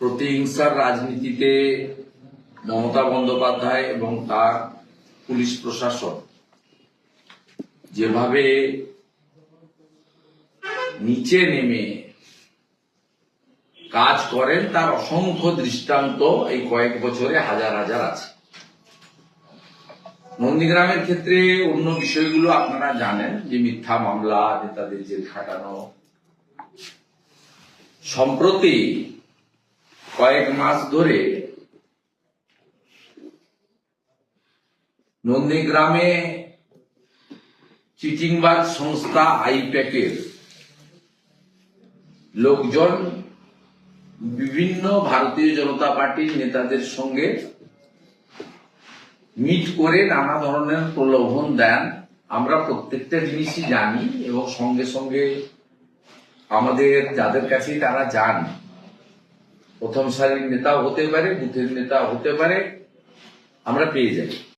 প্রতিহিংসার রাজনীতিতে মমতা বন্দ্যোপাধ্যায় এবং তার পুলিশ প্রশাসন যেভাবে নিচে নেমে কাজ করেন, তার অসংখ্য দৃষ্টান্ত এই কয়েক বছরে হাজার হাজার আছে। নন্দীগ্রামের ক্ষেত্রে অন্য বিষয়গুলো আপনারা জানেন, যে মিথ্যা মামলা, নেতাদের জেল খাটানো। সম্প্রতি কয়েক মাস ধরে নন্দীগ্রামে চিটিংবাজ সংস্থা আইপ্যাকের লোকজন বিভিন্ন ভারতীয় জনতা পার্টির নেতাদের সঙ্গে মিট করে নানা ধরনের প্রলোভন দেন। আমরা প্রত্যেকটা জিনিসই জানি এবং সঙ্গে সঙ্গে আমাদের যাদের কাছে তারা যান। প্রথম সারির নেতাও হতে পারে বুথের নেতা হতে পারে আমরা পেয়ে যাই।